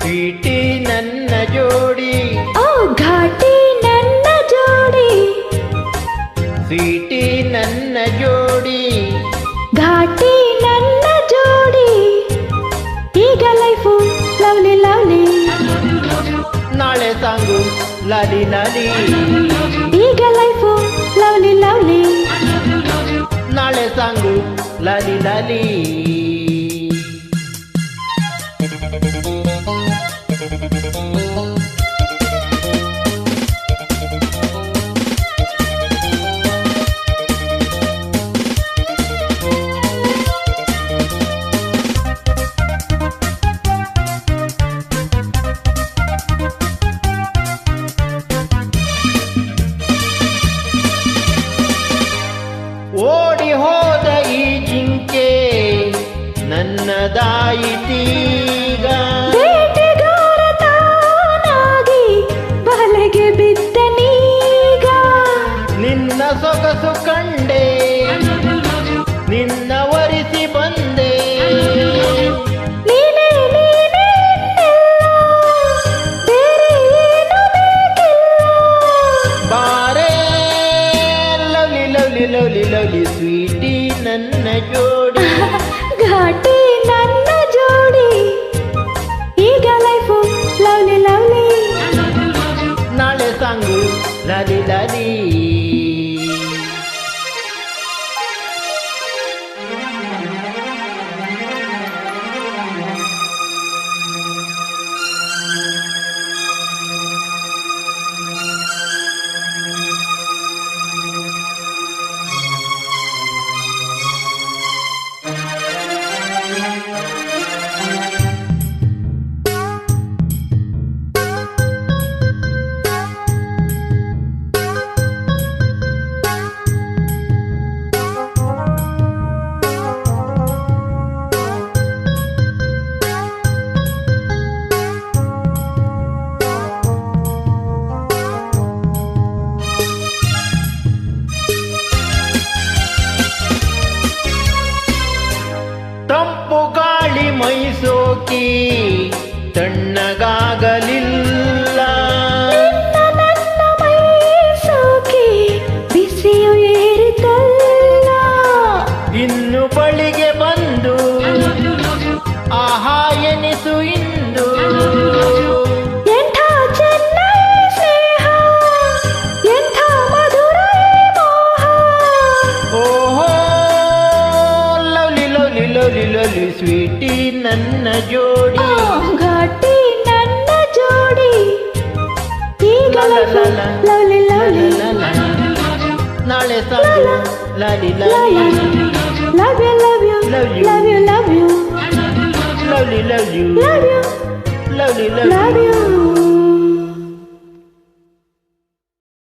Sweety ನನ್ನ ಜೋಡಿ ಓ ಘಾಟಿ ನನ್ನ ಜೋಡಿ ಸ್ವೀಟಿ ನನ್ನ ಜೋಡಿ ಘಾಟಿ ನನ್ನ ಜೋಡಿ ಈಗ ಲೈಫು ಲವ್ಲಿ ಲವ್ಲಿ ನಾಳೆ ಸಾಂಗು ಲಾಲಿ ಲಾಲಿ ಈಗ ಲೈಫು wangu lali lali. ನನ್ನದಾಯಿತೀಗ. ಬೇಟೆಗಾರತಾನಾಗಿ ಬಲೆಗೆ ಬಿದ್ದನೀಗ ನಿನ್ನ ಸೊಗಸು ಕಂಡೆ. ನಿನ್ನ ವರಿಸಿ ಬಂದೆ. ಬಾರೇ lovely lovely lovely lovely sweetie ನನ್ನ ಜೋಡಿ ಮೈಸೋಕಿ ತಣ್ಣಗಾಗಲಿಲ್ಲ. ಸೋಕಿ ಬಿಸಿಯು ಏರಿತಲ್ಲ. ಇನ್ನು ಬಳಿಗೆ ಬಂದು ಆಹಾ ಎನಿಸು ನನ್ನ ಜೋಡಿ ಆ ಘಾಟಿ ನನ್ನ ಜೋಡಿ ಈಗ ಲೈಫು ಲವ್ಲಿ ಲವ್ಲಿ ನಾಳೆ ಸಾಂಗು ಲಾಲಿ ಲಾಲಿ love you love you Love you. Love you love you lovely love you love you lovely love love you